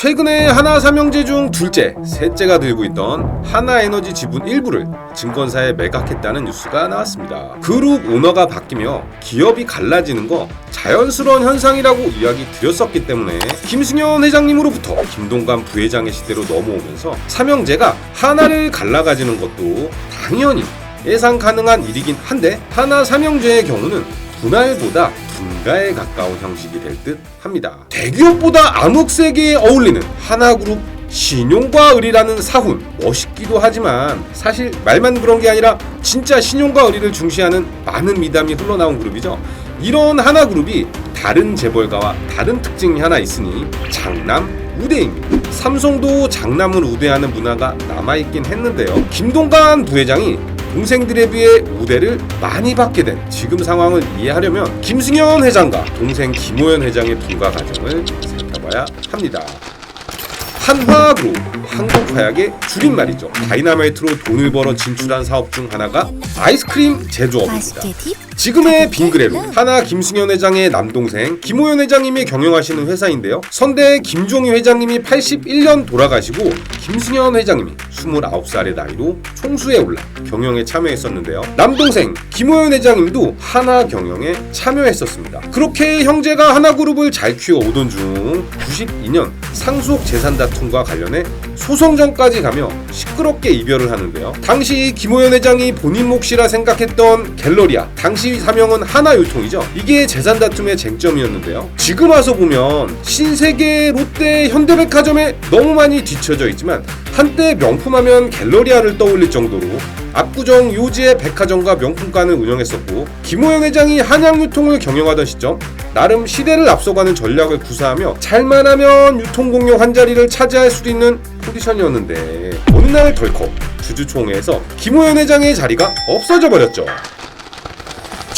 최근에 하나 삼형제 중 둘째, 셋째가 들고 있던 하나에너지 지분 일부를 증권사에 매각했다는 뉴스가 나왔습니다. 그룹 오너가 바뀌며 기업이 갈라지는 거 자연스러운 현상이라고 이야기 드렸었기 때문에 김승현 회장님으로부터 김동관 부회장의 시대로 넘어오면서 삼형제가 하나를 갈라가지는 것도 당연히 예상 가능한 일이긴 한데 하나 삼형제의 경우는 분할보다 분가에 가까운 형식이 될 듯 합니다. 대기업보다 암흑세계에 어울리는 하나그룹 신용과 의리라는 사훈 멋있기도 하지만 사실 말만 그런 게 아니라 진짜 신용과 의리를 중시하는 많은 미담이 흘러나온 그룹이죠. 이런 하나 그룹이 다른 재벌가와 다른 특징이 하나 있으니 장남 우대입니다. 삼성도 장남을 우대하는 문화가 남아있긴 했는데요. 김동관 부회장이 동생들에 비해 우대를 많이 받게 된 지금 상황을 이해하려면 김승현 회장과 동생 김호연 회장의 분가 과정을 살펴봐야 합니다. 한화그룹 한국 화약의 줄임말이죠. 다이나마이트로 돈을 벌어 진출한 사업 중 하나가 아이스크림 제조업입니다. 지금의 빙그레로 하나 김승현 회장의 남동생 김호연 회장님이 경영하시는 회사인데요. 선대 김종희 회장님이 81년 돌아가시고 김승현 회장님이 29살의 나이로 총수에 올라 경영에 참여했었는데요. 남동생 김호연 회장님도 하나 경영에 참여했었습니다. 그렇게 형제가 하나그룹을 잘 키워오던 중 92년 상속 재산 다툼과 관련해 소송전까지 가며 시끄럽게 이별을 하는데요. 당시 김호연 회장이 본인 몫이라 생각했던 갤러리아 당시 사명은 하나유통이죠. 이게 재산 다툼의 쟁점이었는데요. 지금 와서 보면 신세계, 롯데, 현대백화점에 너무 많이 뒤처져 있지만 한때 명품하면 갤러리아를 떠올릴 정도로 압구정 요지의 백화점과 명품관을 운영했었고 김호영 회장이 한양유통을 경영하던 시점 나름 시대를 앞서가는 전략을 구사하며 잘만 하면 유통공룡 한 자리를 차지할 수도 있는 포지션이었는데 어느 날 덜컥 주주총회에서 김호연 회장의 자리가 없어져 버렸죠.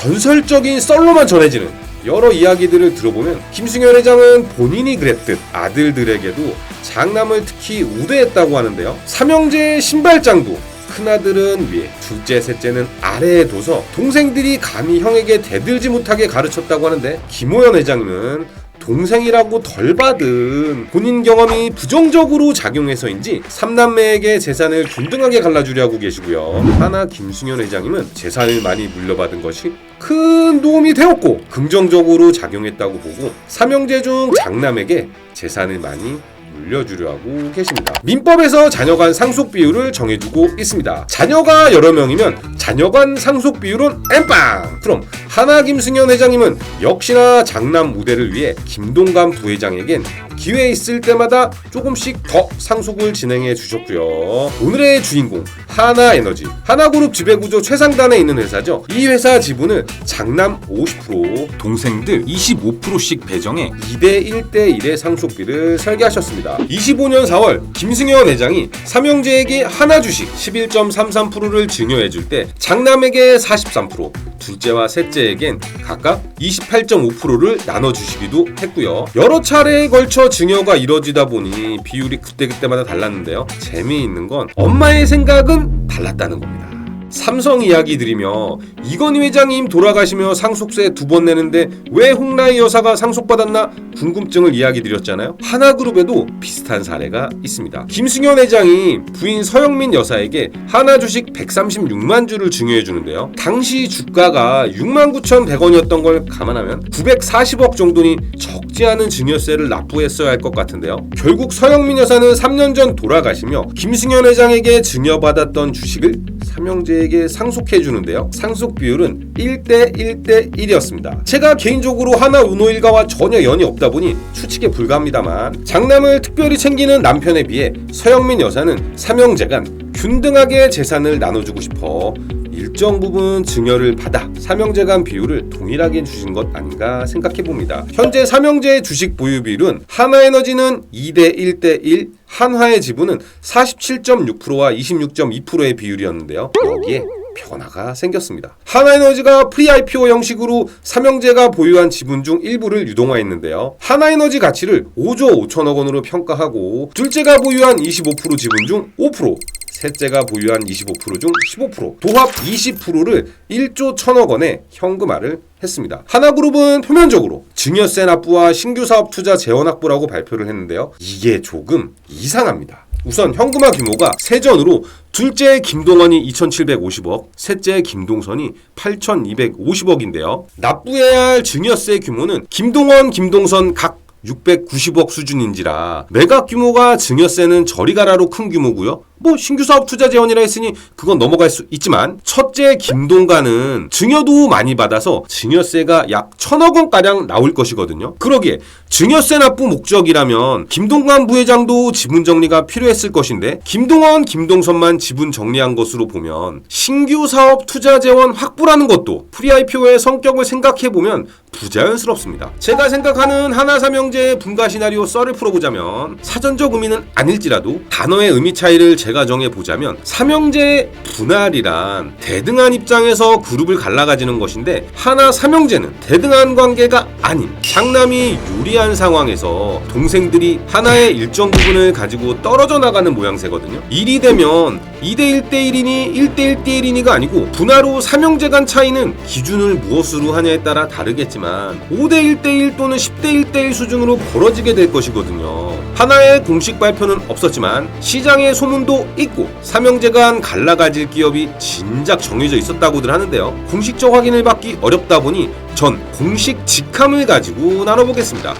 전설적인 썰로만 전해지는 여러 이야기들을 들어보면 김승현 회장은 본인이 그랬듯 아들들에게도 장남을 특히 우대했다고 하는데요. 삼형제의 신발장도 큰아들은 위에, 둘째, 셋째는 아래에 둬서 동생들이 감히 형에게 대들지 못하게 가르쳤다고 하는데 김호연 회장님은 동생이라고 덜 받은 본인 경험이 부정적으로 작용해서인지 삼남매에게 재산을 균등하게 갈라주려고 계시고요. 하나 김승현 회장님은 재산을 많이 물려받은 것이 큰 도움이 되었고 긍정적으로 작용했다고 보고 삼형제 중 장남에게 재산을 많이 물려주려 하고 계십니다. 민법에서 자녀간 상속 비율을 정해두고 있습니다. 자녀가 여러 명이면 자녀간 상속 비율은 엠빵! 그럼 하나 김승현 회장님은 역시나 장남 우대를 위해 김동관 부회장에겐 기회 있을 때마다 조금씩 더 상속을 진행해 주셨고요. 오늘의 주인공 하나에너지 하나그룹 지배구조 최상단에 있는 회사죠. 이 회사 지분을 장남 50% 동생들 25%씩 배정해 2대 1대 1의 상속비를 설계하셨습니다. 25년 4월 김승현 회장이 삼형제에게 하나 주식 11.33%를 증여해 줄 때 장남에게 43%, 둘째와 셋째에겐 각각 28.5%를 나눠 주시기도 했고요. 여러 차례에 걸쳐 증여가 이뤄지다 보니 비율이 그때그때마다 달랐는데요. 재미있는 건 엄마의 생각은 달랐다는 겁니다. 삼성 이야기 드리며 이건희 회장님 돌아가시며 상속세 두 번 내는데 왜 홍라희 여사가 상속받았나 궁금증을 이야기 드렸잖아요. 하나그룹에도 비슷한 사례가 있습니다. 김승현 회장이 부인 서영민 여사에게 하나 주식 136만 주를 증여해 주는데요. 당시 주가가 6만 9,100원이었던 걸 감안하면 940억 정도니 적지 않은 증여세를 납부했어야 할 것 같은데요. 결국 서영민 여사는 3년 전 돌아가시며 김승현 회장에게 증여받았던 주식을 삼형제에게 상속해 주는데요. 상속 비율은 1대 1대 1이었습니다. 제가 개인적으로 하나 운호 일가와 전혀 연이 없다 보니 추측에 불과합니다만 장남을 특별히 챙기는 남편에 비해 서영민 여사는 삼형제간 균등하게 재산을 나눠주고 싶어 일정 부분 증여를 받아 삼형제 간 비율을 동일하게 주신 것 아닌가 생각해 봅니다. 현재 삼형제의 주식 보유 비율은 하나에너지는 2대 1대 1, 한화의 지분은 47.6%와 26.2%의 비율이었는데요. 여기에 변화가 생겼습니다. 하나에너지가 프리-IPO 형식으로 삼형제가 보유한 지분 중 일부를 유동화했는데요. 하나에너지 가치를 5조 5천억 원으로 평가하고 둘째가 보유한 25% 지분 중 5%, 셋째가 보유한 25%중 15%, 도합 20%를 1조 1천억 원의 현금화를 했습니다. 하나그룹은 표면적으로 증여세 납부와 신규 사업 투자 재원 확보라고 발표를 했는데요. 이게 조금 이상합니다. 우선 현금화 규모가 세전으로 둘째 김동원이 2,750억, 셋째 김동선이 8,250억인데요. 납부해야 할 증여세 규모는 김동원, 김동선 각 690억 수준인지라 매각 규모가 증여세는 저리 가라로 큰 규모고요. 뭐 신규 사업 투자 재원이라 했으니 그건 넘어갈 수 있지만 첫째 김동가는 증여도 많이 받아서 증여세가 약 천억 원가량 나올 것이거든요. 그러기에 증여세 납부 목적이라면 김동관 부회장도 지분 정리가 필요했을 것인데 김동원, 김동선만 지분 정리한 것으로 보면 신규 사업 투자 재원 확보라는 것도 프리IPO의 성격을 생각해 보면 부자연스럽습니다. 제가 생각하는 하나삼형제의 분가 시나리오 썰을 풀어보자면 사전적 의미는 아닐지라도 단어의 의미 차이를 제가 정해 보자면 삼형제의 분할이란 대등한 입장에서 그룹을 갈라가지는 것인데 하나 삼형제는 대등한 관계가 아닌 장남이 유리한 상황에서 동생들이 하나의 일정 부분을 가지고 떨어져 나가는 모양새거든요. 일이 되면 2대 1대 1이니 1대 1대 1이니가 아니고 분할 후 삼형제 간 차이는 기준을 무엇으로 하냐에 따라 다르겠지만 5대 1대 1 또는 10대 1대 1 수준으로 벌어지게 될 것이거든요. 하나의 공식 발표는 없었지만 시장의 소문도 있고 삼형제 간 갈라가질 기업이 진작 정해져 있었다고들 하는데요. 공식적 확인을 받기 어렵다 보니 전 공식 직함을 가지고 나눠보겠습니다.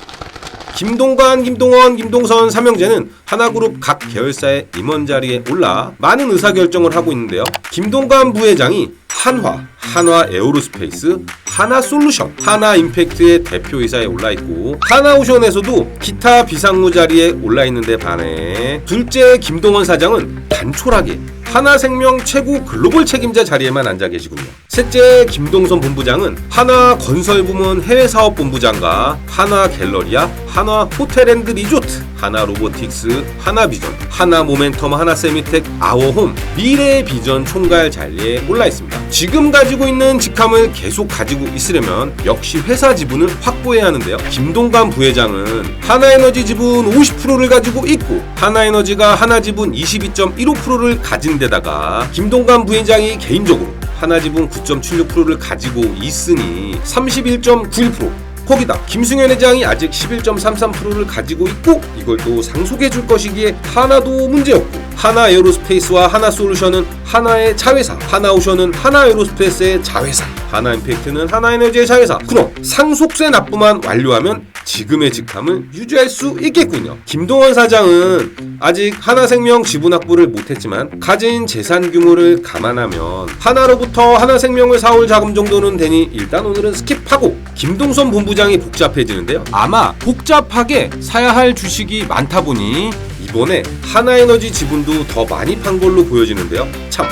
김동관, 김동원, 김동선 삼형제는 하나그룹 각 계열사의 임원 자리에 올라 많은 의사결정을 하고 있는데요. 김동관 부회장이 한화, 한화 에어로스페이스, 하나 솔루션, 하나 임팩트의 대표이사에 올라 있고 하나오션에서도 기타 비상무 자리에 올라 있는데 반해 둘째 김동원 사장은 단촐하게 하나생명 최고 글로벌 책임자 자리에만 앉아 계시군요. 셋째 김동선 본부장은 하나 건설부문 해외사업본부장과 하나 갤러리아, 하나 호텔앤드 리조트, 하나 로보틱스, 하나 비전, 하나 모멘텀, 하나 세미텍, 아워홈, 미래의 비전 총괄 자리에 올라 있습니다. 지금 가지고 있는 직함을 계속 가지고 있으려면 역시 회사 지분을 확보해야 하는데요. 김동관 부회장은 하나에너지 지분 50%를 가지고 있고 하나에너지가 하나 지분 22.15%를 가진 데다가 김동관 부회장이 개인적으로 하나 지분 9.76%를 가지고 있으니 31.91% 거기다 김승현 회장이 아직 11.33%를 가지고 있고 이걸 또 상속해 줄 것이기에 하나도 문제없고 하나 에어로스페이스와 하나 솔루션은 하나의 자회사 하나오션은 하나 에어로스페이스의 자회사 하나 임팩트는 하나 에너지의 자회사. 그럼 상속세 납부만 완료하면 지금의 직함을 유지할 수 있겠군요. 김동원 사장은 아직 하나생명 지분 확보를 못했지만 가진 재산 규모를 감안하면 하나로부터 하나생명을 사올 자금 정도는 되니 일단 오늘은 스킵하고 김동선 본부장이 복잡해지는데요. 아마 복잡하게 사야 할 주식이 많다 보니 이번에 하나에너지 지분도 더 많이 판 걸로 보여지는데요. 참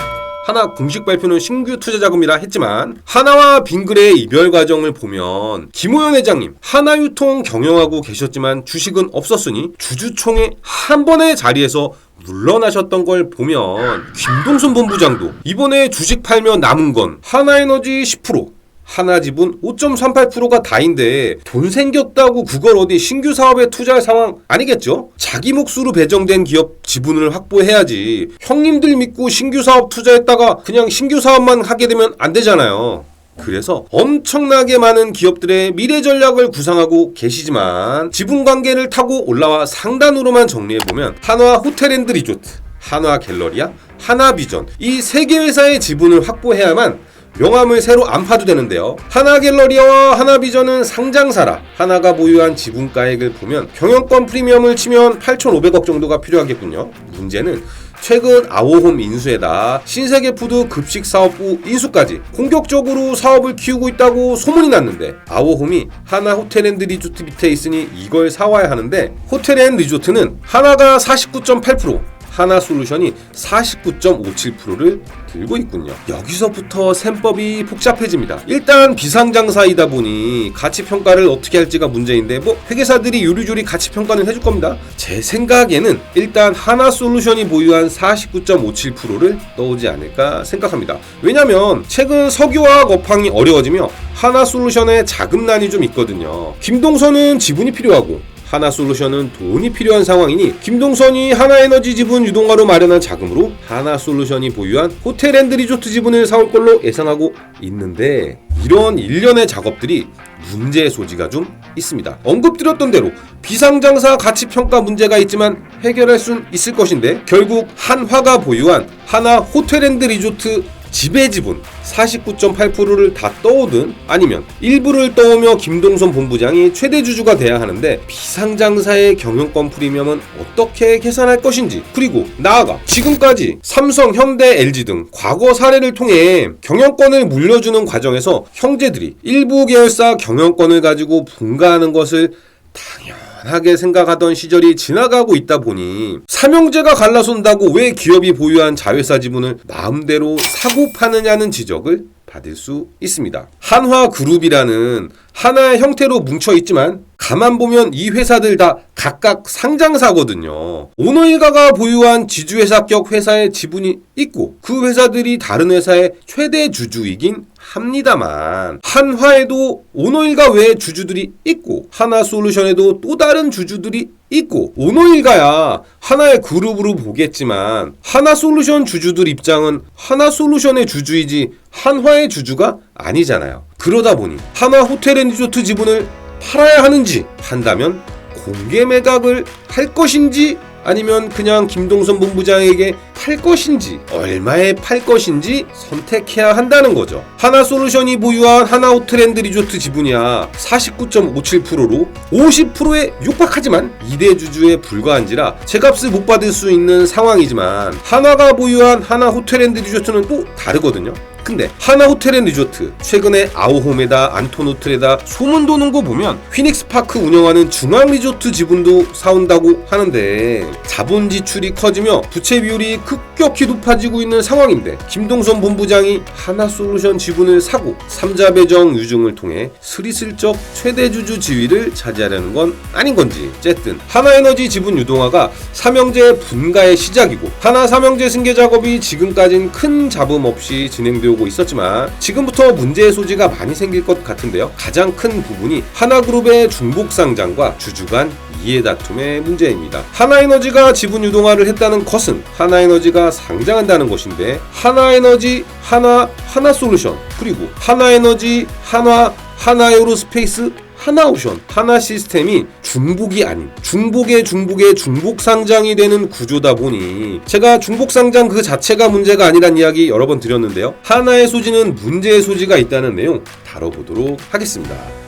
하나 공식 발표는 신규 투자 자금이라 했지만 하나와 빙그레의 이별 과정을 보면 김호연 회장님 하나유통 경영하고 계셨지만 주식은 없었으니 주주총회 한 번의 자리에서 물러나셨던 걸 보면 김동순 본부장도 이번에 주식 팔면 남은 건 하나에너지 10% 하나 지분 5.38%가 다인데 돈 생겼다고 그걸 어디 신규 사업에 투자할 상황 아니겠죠? 자기 몫으로 배정된 기업 지분을 확보해야지 형님들 믿고 신규 사업 투자했다가 그냥 신규 사업만 하게 되면 안 되잖아요. 그래서 엄청나게 많은 기업들의 미래 전략을 구상하고 계시지만 지분 관계를 타고 올라와 상단으로만 정리해 보면 한화 호텔앤드 리조트, 한화 갤러리아, 하나비전 이 세 개 회사의 지분을 확보해야만 명함을 새로 안 파도 되는데요. 하나갤러리아와 하나비전은 상장사라 하나가 보유한 지분가액을 보면 경영권 프리미엄을 치면 8,500억 정도가 필요하겠군요. 문제는 최근 아오홈 인수에다 신세계푸드 급식 사업부 인수까지 공격적으로 사업을 키우고 있다고 소문이 났는데 아오홈이 하나 호텔앤드 리조트 밑에 있으니 이걸 사와야 하는데 호텔앤드 리조트는 하나가 49.8% 하나 솔루션이 49.57%를 들고 있군요. 여기서부터 셈법이 복잡해집니다. 일단 비상장사이다 보니 가치 평가를 어떻게 할지가 문제인데 뭐 회계사들이 요리조리 가치 평가는 해줄 겁니다. 제 생각에는 일단 하나 솔루션이 보유한 49.57%를 넣지 않을까 생각합니다. 왜냐면 최근 석유화학 업황이 어려워지며 하나 솔루션에 자금난이 좀 있거든요. 김동선은 지분이 필요하고 하나 솔루션은 돈이 필요한 상황이니 김동선이 하나에너지 지분 유동화로 마련한 자금으로 하나 솔루션이 보유한 호텔 앤드 리조트 지분을 사올 걸로 예상하고 있는데 이런 일련의 작업들이 문제의 소지가 좀 있습니다. 언급드렸던 대로 비상장사 가치평가 문제가 있지만 해결할 순 있을 것인데 결국 한화가 보유한 하나 호텔앤드 리조트 지배 지분 49.8%를 다 떠오든 아니면 일부를 떠오며 김동선 본부장이 최대 주주가 돼야 하는데 비상장사의 경영권 프리미엄은 어떻게 계산할 것인지 그리고 나아가 지금까지 삼성, 현대, LG 등 과거 사례를 통해 경영권을 물려주는 과정에서 형제들이 일부 계열사 경영권을 가지고 분가하는 것을 당연 하게 생각하던 시절이 지나가고 있다 보니 삼형제가 갈라선다고 왜 기업이 보유한 자회사 지분을 마음대로 사고 파느냐는 지적을 받을 수 있습니다. 한화그룹이라는 하나의 형태로 뭉쳐 있지만 가만 보면 이 회사들 다 각각 상장사거든요. 오너 일가가 보유한 지주회사격 회사의 지분이 있고 그 회사들이 다른 회사의 최대 주주이긴 합니다만 한화에도 오너일가 외에 주주들이 있고 하나솔루션에도 또 다른 주주들이 있고 오너일가야 하나의 그룹으로 보겠지만 하나솔루션 주주들 입장은 하나솔루션의 주주이지 한화의 주주가 아니잖아요. 그러다 보니 하나 호텔앤리조트 지분을 팔아야 하는지 한다면 공개 매각을 할 것인지 아니면 그냥 김동선 본부장에게 팔 것인지 얼마에 팔 것인지 선택해야 한다는 거죠. 하나솔루션이 보유한 하나호텔앤드 리조트 지분이야 49.57%로 50%에 육박하지만 2대 주주에 불과한지라 제값을 못 받을 수 있는 상황이지만 하나가 보유한 하나호텔앤드 리조트는 또 다르거든요. 근데 하나 호텔 앤 리조트 최근에 아오홈에다 안톤호텔에다 소문 도는 거 보면 휘닉스 파크 운영하는 중앙 리조트 지분도 사온다고 하는데 자본 지출이 커지며 부채 비율이 급격히 높아지고 있는 상황인데 김동선 본부장이 하나솔루션 지분을 사고 삼자 배정 유증을 통해 스리슬쩍 최대 주주 지위를 차지하려는 건 아닌 건지 어쨌든 하나에너지 지분 유동화가 삼형제 분가의 시작이고 하나 삼형제 승계 작업이 지금까진 큰 잡음 없이 진행되고 있었지만 지금부터 문제의 소지가 많이 생길 것 같은데요. 가장 큰 부분이 하나그룹의 중복 상장과 주주 간 이해 다툼의 문제입니다. 하나에너지가 지분 유동화를 했다는 것은 하나에너지가 상장한다는 것인데 하나에너지, 하나, 하나솔루션 그리고 하나에너지, 한화, 하나에어로스페이스 하나오션, 하나 시스템이 중복이 아닌 중복의 중복의 중복 상장이 되는 구조다 보니 제가 중복 상장 그 자체가 문제가 아니란 이야기 여러 번 드렸는데요. 하나의 소지는 문제의 소지가 있다는 내용 다뤄보도록 하겠습니다.